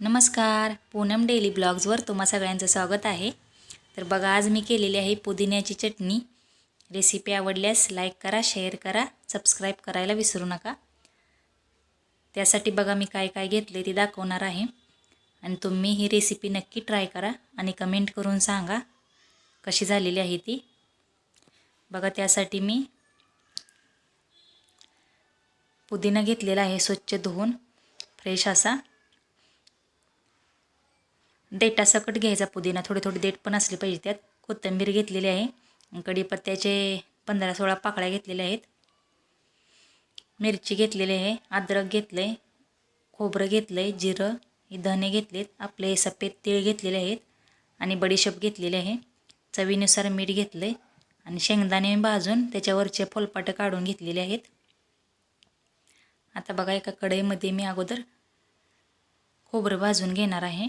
नमस्कार. पूनम डेली ब्लॉग्सवर तुम्हा सगळ्यांचं स्वागत आहे. तर बघा आज मी केलेली आहे पुदिन्याची चटणी. रेसिपी आवडल्यास लाईक करा शेअर करा सबस्क्राईब करायला विसरू नका. त्यासाठी बघा मी काय काय घेतले ते दाखवणार आहे. आणि तुम्ही ही रेसिपी नक्की ट्राय करा आणि कमेंट करून सांगा कशी झालेली आहे ती. बघा त्यासाठी मी पुदिना घेतलेला आहे स्वच्छ धुवून. फ्रेश असा. देटासकट घ्यायचा पुदिना. थोडे थोडी देठ पण असली पाहिजे त्यात. कोथिंबीर घेतलेली आहे. कढीपत्त्याचे पंधरा सोळा पाकळ्या घेतलेल्या आहेत. मिरची घेतलेली आहे. अद्रक घेतलं आहे खोबरं घेतलं आहे जिरं. हे धने घेतलेत. आपले सफेद तीळ घेतलेले आहेत. आणि बडीशेप घेतलेले आहे. चवीनुसार मीठ घेतलं आहे आणि शेंगदाणे भाजून त्याच्यावरचे फोलपाटं काढून घेतलेले आहेत. आता बघा एका कढईमध्ये मी अगोदर खोबरं भाजून घेणार आहे.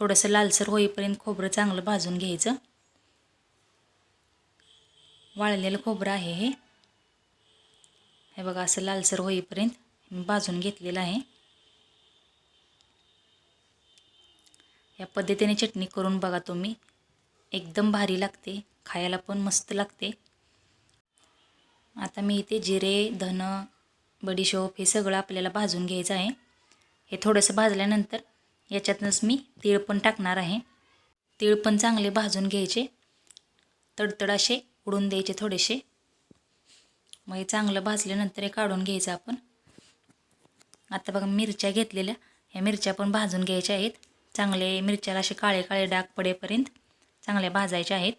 थोडंसं लालसर होईपर्यंत खोबरं चांगलं भाजून घ्यायचं. वाळलेलं खोबरं आहे हे. हे बघा असं लालसर होईपर्यंत मी भाजून घेतलेलं आहे. या पद्धतीने चटणी करून बघा तुम्ही. एकदम भारी लागते खायला पण मस्त लागते. आता मी इथे जिरे धन बडीशोप हे सगळं आपल्याला भाजून घ्यायचं आहे. हे थोडंसं भाजल्यानंतर याच्यातनंच मी तीळ पण टाकणार आहे. तीळ पण चांगले भाजून घ्यायचे. तडतड असे उडून द्यायचे थोडेसे. मग हे चांगलं भाजल्यानंतर हे काढून घ्यायचं आपण. आता बघा मिरच्या घेतलेल्या. ह्या मिरच्या पण भाजून घ्यायच्या आहेत. चांगले मिरच्याला असे काळे काळे डाग पडेपर्यंत चांगल्या भाजायच्या आहेत.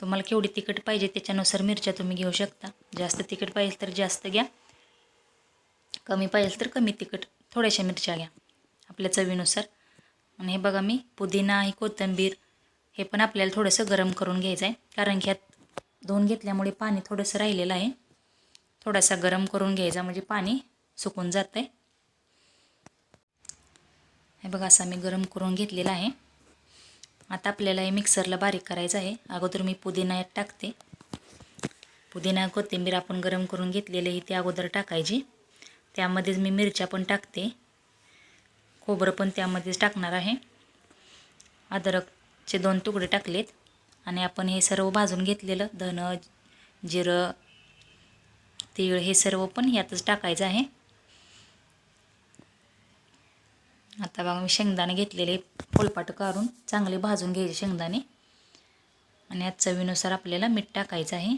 तुम्हाला केवढी तिखट पाहिजे त्याच्यानुसार मिरच्या तुम्ही घेऊ शकता. जास्त तिखट पाहिजे तर जास्त घ्या. कमी पाहिजे तर कमी तिखट. थोड्याशा मिरच्या घ्या आपल्या चवीनुसार. आणि हे बघा मी पुदिना ही कोथिंबीर हे पण आपल्याला थोडंसं गरम करून घ्यायचं आहे. कारण की ह्यात धुवून घेतल्यामुळे पाणी थोडंसं राहिलेलं आहे. थोडासा गरम करून घ्यायचा म्हणजे पाणी सुकून जातं आहे. हे बघा असं मी गरम करून घेतलेला आहे. आता आपल्याला हे मिक्सरला बारीक करायचं आहे. अगोदर मी पुदिना यात टाकते. पुदिना कोथिंबीर आपण गरम करून घेतलेली ती अगोदर टाकायची. त्यामध्येच मी मिरच्या पण टाकते. खोबरं पण त्यामध्येच टाकणार आहे. अद्रकचे दोन तुकडे टाकलेत. आणि आपण हे सर्व भाजून घेतलेलं धन जिरं तीळ हे सर्व पण यातच टाकायचं आहे. आता बघा मी शेंगदाणे घेतलेले फोलपाट काढून चांगले भाजून घ्यायचे शेंगदाणे. आणि आज चवीनुसार आपल्याला मीठ टाकायचं आहे.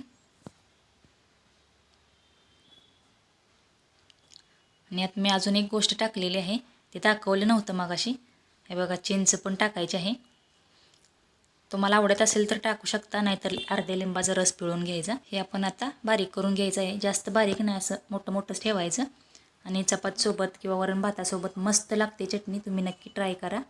आणि यात मी अजून एक गोष्ट टाकलेली आहे. ते दाखवलं नव्हतं मगाशी. हे बघा चिंच पण टाकायची आहे. तुम्हाला आवडत असेल तर टाकू शकता नाहीतर अर्ध्या लिंबाचा रस पिळून घ्यायचा. हे आपण आता बारीक करून घ्यायचं आहे. जास्त बारीक नाही असं मोठं मोठंच ठेवायचं. आणि चपातसोबत किंवा वरण भातासोबत मस्त लागते चटणी. तुम्ही नक्की ट्राय करा.